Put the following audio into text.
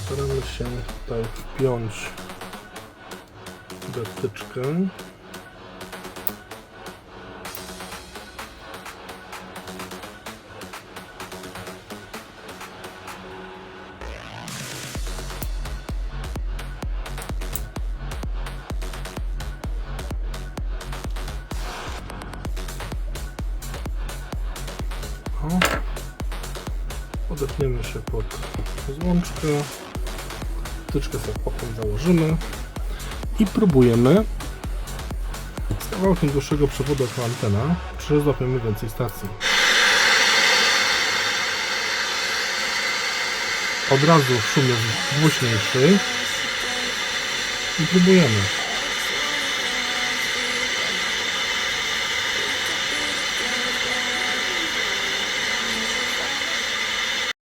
Staramy się tutaj wpiąć dotyczkę. O. Odepniemy się pod złączkę. Wtyczkę sobie potem założymy i próbujemy z kawałkiem dłuższego przewodu jak antena, czy złapiemy więcej stacji. Od razu szum jest głośniejszy i próbujemy.